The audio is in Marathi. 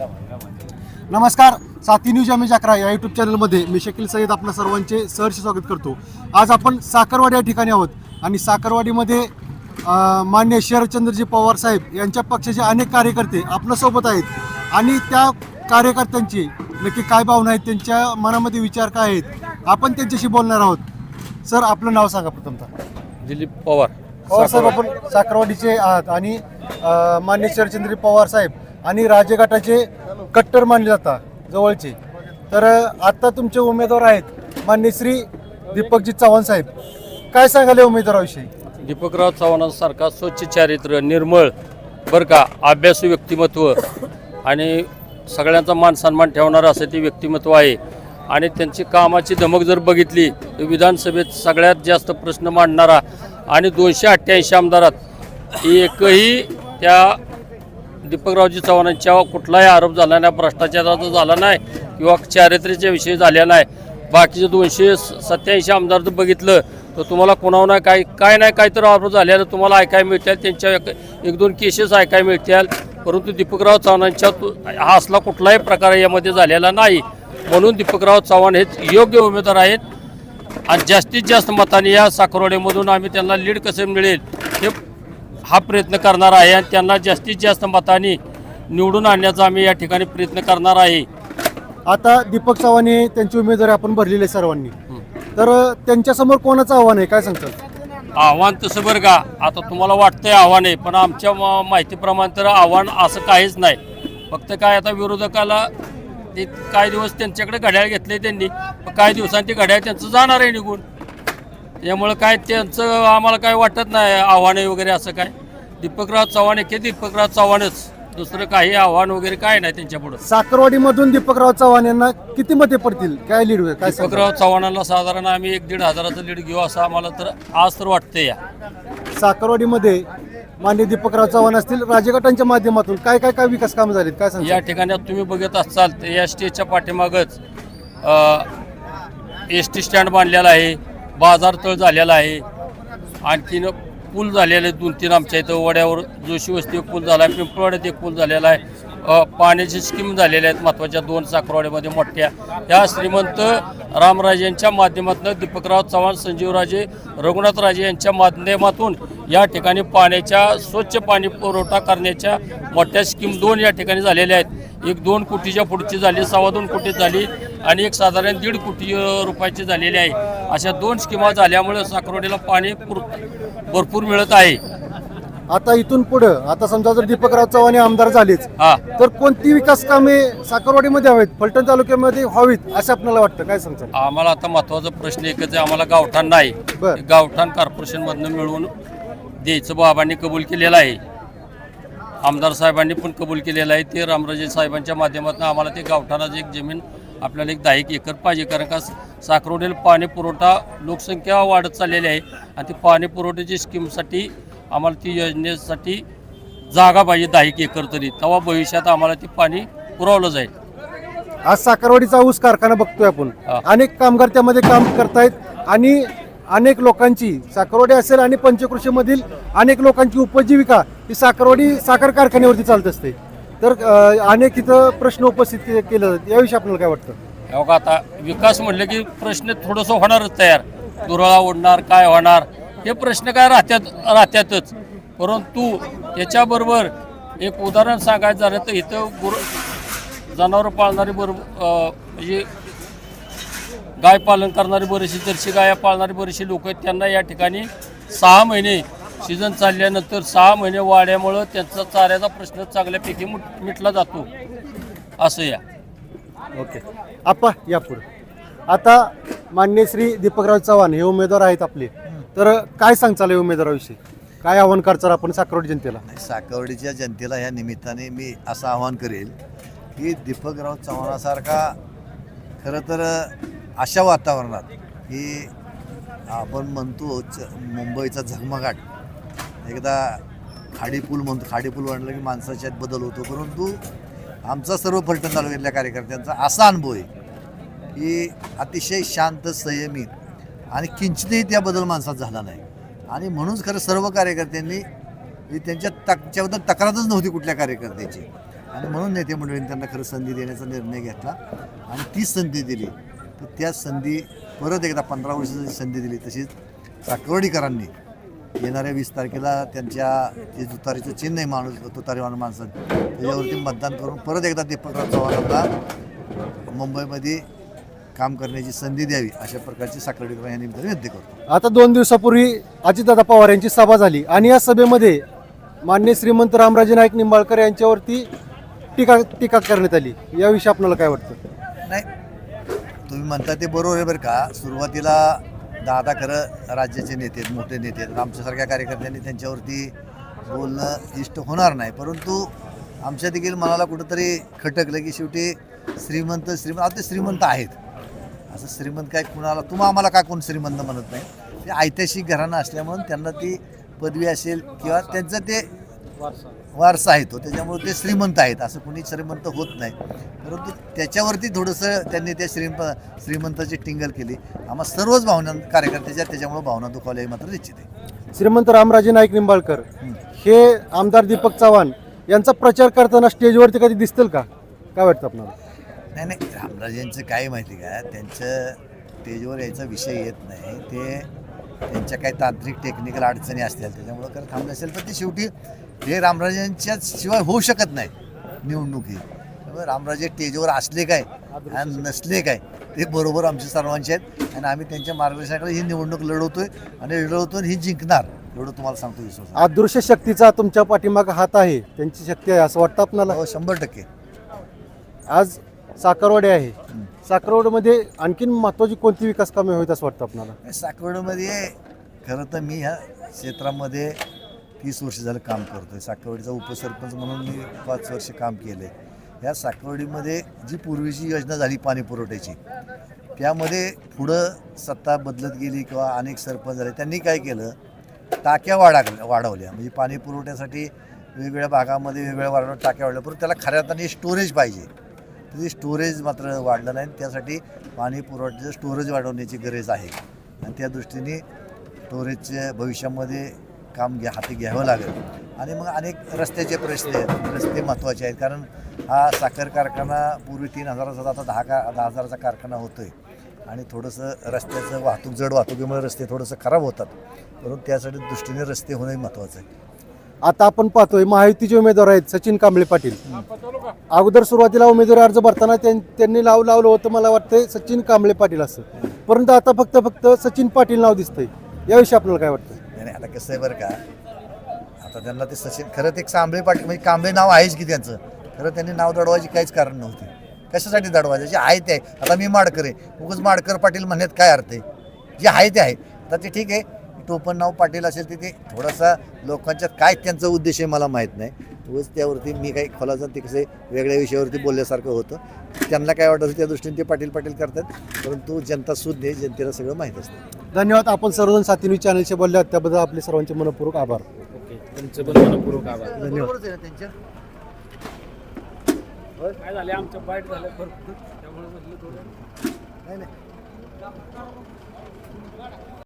नमस्कार साथी न्यूज आम्ही अकरा या युट्यूब चॅनलमध्ये मी शकील सय्यद आपल्या सर्वांचे सहर्ष स्वागत करतो. आज आपण साखरवाडी या ठिकाणी आहोत आणि साखरवाडीमध्ये मान्य शरदचंद्रजी पवार साहेब यांच्या पक्षाचे अनेक कार्यकर्ते आपल्यासोबत आहेत आणि त्या कार्यकर्त्यांची नक्की काय भावना आहेत त्यांच्या मनामध्ये विचार काय आहेत आपण त्यांच्याशी बोलणार आहोत. सर आपलं नाव सांगा प्रथमतः. दिलीप पवार. पवार साहेब आपण साखरवाडीचे आहात आणि मान्य शरदचंद्र पवार साहेब आणि राजघाटाचे कट्टर मानले जातात जवळचे. तर आत्ता तुमचे उमेदवार आहेत मान्य श्री दीपकजी चव्हाण साहेब. काय सांगाले उमेदवाराविषयी? दीपकराव चव्हाणांसारखा स्वच्छ चारित्र्य निर्मळ बरं का अभ्यासू व्यक्तिमत्व आणि सगळ्यांचा मान सन्मान ठेवणारं असं ते व्यक्तिमत्व आहे. आणि त्यांची कामाची धमक जर बघितली तर विधानसभेत सगळ्यात जास्त प्रश्न मांडणारा आणि दोनशे अठ्ठ्याऐंशी आमदारात एकही त्या दीपकरावजी चव्हाणांच्या कुठलाही आरोप झाला नाही भ्रष्टाचाराचा झाला नाही किंवा चारित्र्याच्या विषयी झाल्या नाही. बाकीचे दोनशे सत्याऐंशी आमदार जर बघितलं तर तुम्हाला कोणावर नाही काय काय नाही काय तर आरोप झालेलं तुम्हाला ऐकायला मिळतील. त्यांच्या एक दोन केसेस ऐकायला मिळतील. परंतु दीपकराव चव्हाणांच्या हा असला कुठलाही प्रकार यामध्ये झालेला नाही. म्हणून दीपकराव चव्हाण हे योग्य उमेदवार आहेत. आणि जास्तीत जास्त मताने या साखरवाडीमधून आम्ही त्यांना लीड कसे मिळेल हे हा प्रयत्न करणार आहे आणि त्यांना जास्तीत जास्त मताने निवडून आणण्याचा आम्ही या ठिकाणी प्रयत्न करणार आहे. आता दीपक चव्हाण त्यांची उमेदवारी आपण भरलेली आहे सर्वांनी. तर त्यांच्यासमोर कोणाचं आव्हान आहे? काय सांगतात आव्हान तसं बरं का आता तुम्हाला वाटतंय आव्हान आहे पण आमच्या म- माहितीप्रमाणे तर आव्हान असं काहीच नाही. फक्त काय आता विरोधकाला ते काही दिवस त्यांच्याकडे घड्याळ घेतले त्यांनी पण काही दिवसांनी ते घड्याळ त्यांचं जाणार आहे निघून. त्यामुळं काय त्यांचं आम्हाला काय वाटत नाही आव्हान वगैरे असं काय? दीपकराव चव्हाण हे दीपकराव चव्हाणच. दुसरं काही आव्हान वगैरे काय नाही त्यांच्यापुढं साखरवाडीमधून दीपकराव चव्हाण यांना किती मते पडतील? काय लीड होईल? काय सांगता? दीपकराव चव्हाणाला साधारण आम्ही एक दीड हजाराचं लीड घेऊ असं आम्हाला तर आज तर वाटतंय या. साखरवाडीमध्ये मान्य दीपकराव चव्हाण असतील राजगटांच्या माध्यमातून काय काय काय विकास कामं झालीत? काय सांगता? या ठिकाणी तुम्ही बघत असाल तर या स्टेजच्या पाठीमागच एस टी स्टँड बांधलेला आहे. बाजार तळ झालेला आहे. आणखीन पूल झालेले आहेत दोन तीन आमच्या इथं वड्यावर जोशी वस्ती पूल झाला आहे पिंपळवाड्यात एक पूल झालेला आहे. पाण्याची स्कीम झालेल्या आहेत महत्त्वाच्या दोन साखरवाड्यामध्ये मोठ्या. ह्या श्रीमंत रामराजेंच्या माध्यमातून दीपकराव चव्हाण संजीवराजे रघुनाथराजे यांच्या माध्यमातून या ठिकाणी पाण्याच्या स्वच्छ पाणी पुरवठा करण्याच्या मोठ्या स्कीम दोन या ठिकाणी झालेल्या आहेत. एक दोन कोटीच्या पुढची झाली सव्वा दोन कोटी झाली आणि एक साधारण दीड कोटी रुपयाची झालेली आहे. अशा दोन स्कीमा झाल्यामुळे साखरवाडीला पाणी पुर भरपूर मिळत आहे. आता इथून पुढं आता समजा जर दीपकराव चव्हाण हे आमदार झालेच हा. तर कोणती विकास कामे साखरवाडीमध्ये हवेत फलटण तालुक्यामध्ये व्हावीत असं आपल्याला वाटतं? काय सांगतात आम्हाला आता महत्त्वाचा प्रश्न एकच आहे आम्हाला गावठाण नाही. गावठाण कॉर्पोरेशनमधनं मिळवून द्यायचं बाबांनी कबूल केलेलं आहे. आमदार साहेबांनी पण कबूल केलेलं आहे. ते रामराजे साहेबांच्या माध्यमातून आम्हाला ते गावठाणाची एक जमीन आपल्याला एक दहा एक एकर पाहिजे. कारण का साखरवडील पाणी पुरवठा लोकसंख्या वाढत चाललेली आहे आणि ती पाणी पुरवठ्याची स्कीमसाठी आम्हाला ती योजनेसाठी जागा पाहिजे दहा एक एकर तरी. तेव्हा भविष्यात आम्हाला ते पाणी पुरवलं जाईल. आज साखरवाडीचा ऊस कारखाना बघतोय आपण. अनेक कामगार त्यामध्ये काम करतायत आणि अनेक लोकांची साखरवाडी असेल आणि पंचकृषीमधील अनेक लोकांची उपजीविका ही साखरवाडी साखर कारखान्यावरती चालत असते. तर अनेक इथं प्रश्न उपस्थित केले. जातात याविषयी आपल्याला काय वाटतं? हो का आता विकास म्हटलं की प्रश्न थोडंसं होणारच तयार. दुराळा ओढणार काय होणार? हे प्रश्न काय राहत्यात राहत्यातच. परंतु त्याच्याबरोबर एक उदाहरण सांगायचं झालं तर इथं गुर जनावरं पाळणारी बरोबर म्हणजे गाय पालन करणारी बरीचशी जर्सी गाया पाळणारी बरीचशी लोक आहेत. त्यांना या ठिकाणी सहा महिने सीझन चालल्यानंतर सहा महिने वाढ्यामुळं त्यांचा चाऱ्याचा प्रश्न चांगल्यापैकी मुट- मिटला जातो. असं या. ओके. आप्पा या पुढे. आता मान्य श्री दीपकराव चव्हाण हे उमेदवार आहेत आपले. तर काय सांगचाल या उमेदवाराविषयी? काय आव्हान करचाल आपण साखरवाडी जनतेला? साकवडीच्या जनतेला ह्या निमित्ताने मी असं आवाहन करेल की दीपकराव चव्हाणासारखा खरं तर अशा वातावरणात की आपण म्हणतो च- मुंबईचा झगमगाट. एकदा खाडीपूल म्हणतो खाडीपूल म्हणलं की माणसाच्यात बदल होतो. परंतु आमचा सर्व फलटण तालुक्यातल्या कार्यकर्त्यांचा असा अनुभव आहे की अतिशय शांत संयमी आणि किंचितही त्याबद्दल माणसात झाला नाही. आणि म्हणूनच खरं सर्व कार्यकर्त्यांनी ही त्यांच्या तकच्याबद्दल तक्रारच नव्हती कुठल्या कार्यकर्त्याची. आणि म्हणून नेते मंडळींनी त्यांना खरं संधी देण्याचा निर्णय घेतला आणि तीच संधी दिली. तर त्या संधी परत एकदा पंधरा वर्षाची संधी दिली. तशीच साकवडीकरांनी येणाऱ्या वीस तारखेला त्यांच्या जे तुतारीचं चिन्ह आहे माणूस तुतारीवान माणसं त्याच्यावरती मतदान करून परत एकदा दीपकराव चव्हाणांना मुंबईमध्ये काम करण्याची संधी द्यावी अशा प्रकारची साकर्डीकर या निमित्ताने व्यक्त करतो. आता दोन दिवसापूर्वी अजितदादा पवार यांची सभा झाली आणि या सभेमध्ये मान्य श्रीमंत रामराजे नाईक निंबाळकर यांच्यावरती टीका टीका करण्यात आली. याविषयी आपल्याला काय वाटतं? नाही म्हणतात ते बरोबर आहे बरं का. सुरुवातीला दादा खरं राज्याचे नेते आहेत मोठे नेते आहेत. आमच्यासारख्या कार्यकर्त्यांनी त्यांच्यावरती बोलणं इष्ट होणार नाही. परंतु आमच्या देखील मनाला कुठंतरी खटकलं की शेवटी श्रीमंत श्रीमंत आता ते श्रीमंत आहेत. असं श्रीमंत काय कुणाला तुम्हा आम्हाला का कोण श्रीमंत म्हणत नाही? ते ऐतिहासिक घराणं असल्यामुळं त्यांना ती पदवी असेल किंवा त्यांचं ते वारसा. आहे तो. त्याच्यामुळे ते श्रीमंत आहेत. असं कुणी श्रीमंत होत नाही. परंतु त्याच्यावरती थोडंसं त्यांनी त्या श्रीम श्रीमंताची टिंगल केली. आम्हा सर्वच भावना कार्यकर्त्याच्या त्याच्यामुळे भावना दुखावल्या हे मात्र निश्चित आहे. श्रीमंत रामराजे नाईक निंबाळकर हं. हे आमदार दीपक चव्हाण यांचा प्रचार करताना स्टेजवरती कधी दिसतील का? काय वाटतं आपल्याला? नाही नाही. रामराजेंचं काय माहिती का? त्यांचं स्टेजवर यायचा विषय येत नाही. ते त्यांच्या काही तांत्रिक टेक्निकल अडचणी असतील. त्याच्यामुळं जर थांबलं असेल. तर ते शेवटी हे रामराजेंच्या शिवाय होऊ शकत नाही निवडणूक ही. त्यामुळे रामराजे स्टेजवर असले काय आणि नसले काय ते बरोबर आमचे सर्वांचे आहेत. आणि आम्ही त्यांच्या मार्गदर्शनाकडे ही निवडणूक लढवतोय आणि लढवतो आणि ही जिंकणार एवढं तुम्हाला सांगतो विश्वास अदृश्य शक्तीचा तुमच्या पाठीमाग हात आहे त्यांची शक्ती आहे असं वाटतं आपल्याला हो शंभर टक्के. आज साखरवाडी आहे. साखरवाडीमध्ये आणखीन महत्वाची कोणती विकास कामे होईल असं वाटतं आपल्याला? साकवडीमध्ये खरं तर मी ह्या क्षेत्रामध्ये तीस वर्ष झालं काम करतो आहे साखरवाडीचा उपसरपंच म्हणून मी पाच वर्ष काम केलं आहे ह्या साखरवाडीमध्ये जी पूर्वीची योजना झाली पाणी पुरवठ्याची त्यामध्ये पुढं सत्ता बदलत गेली किंवा अनेक सरपंच झाले त्यांनी काय केलं? टाक्या वाढा वाढवल्या. म्हणजे पाणी पुरवठ्यासाठी वेगवेगळ्या भागामध्ये वेगवेगळ्या वाढवल्या टाक्या वाढल्या. परंतु त्याला खऱ्या अर्थाने स्टोरेज पाहिजे. तर ते स्टोरेज मात्र वाढलं नाही त्यासाठी पाणी पुरवठ्याचं स्टोरेज वाढवण्याची गरज आहे. आणि त्या दृष्टीने स्टोरेजच्या भविष्यामध्ये काम घ्या हाती घ्यावं लागेल. आणि मग अनेक रस्त्याचे प्रश्न आहेत. रस्ते महत्त्वाचे आहेत. कारण हा साखर कारखाना पूर्वी तीन हजाराचा आता दहा का दहा हजाराचा कारखाना होतो आहे आणि थोडंसं रस्त्याचं वाहतूक जड वाहतुकीमुळे रस्ते थोडंसं खराब होतात. परंतु त्यासाठी दृष्टीने रस्ते होणंही महत्त्वाचं आहे. आता आपण पाहतोय महायुतीचे उमेदवार आहेत सचिन कांबळे पाटील. अगोदर सुरुवातीला उमेदवारी अर्ज भरताना त्यां- त्यांनी नाव लावलं होतं. मला वाटतंय सचिन कांबळे पाटील असं. परंतु आता फक्त फक्त सचिन पाटील नाव दिसतंय. याविषयी आपल्याला काय वाटतं? नाही आता कसं आहे बरं का? आता त्यांना ते सचिन खरं ते एक कांबळे पाटील म्हणजे कांबळे नाव आहेच की त्यांचं. खरं त्यांनी नाव दडवायची काहीच कारण नव्हते. कशासाठी दडवायचं? जे आहे ते. आहे आता मी माडकर आहे. उगच माडकर पाटील म्हणण्यात काय अर्थ आहे? जे आहे ते आहे. आता ते ठीक आहे. टोपण नाव पाटील असेल तिथे थोडासा लोकांच्यात काय त्यांचा उद्देश आहे मला माहीत नाही. उगाच त्यावरती मी काही खोलाचं ते कसं वेगळ्या विषयावरती बोलल्यासारखं होतं. त्यांना काय वाटतं त्या दृष्टीने ते पाटील पाटील करतात. परंतु जनता सुज्ञ आहे जनतेला सगळं माहीत असतं. धन्यवाद. आपण सर्वजण साथीनी चॅनलशी बोलले आहात. त्याबद्दल आपले सर्वांचे मनपूर्वक आभार. ओके. तुमचे पण मनपूर्वक आभार. ना त्यांच्या? काय झाले? आमचं बाईट झालं भरपूर. त्यामुळे म्हटलं थोडं. नाही नाही.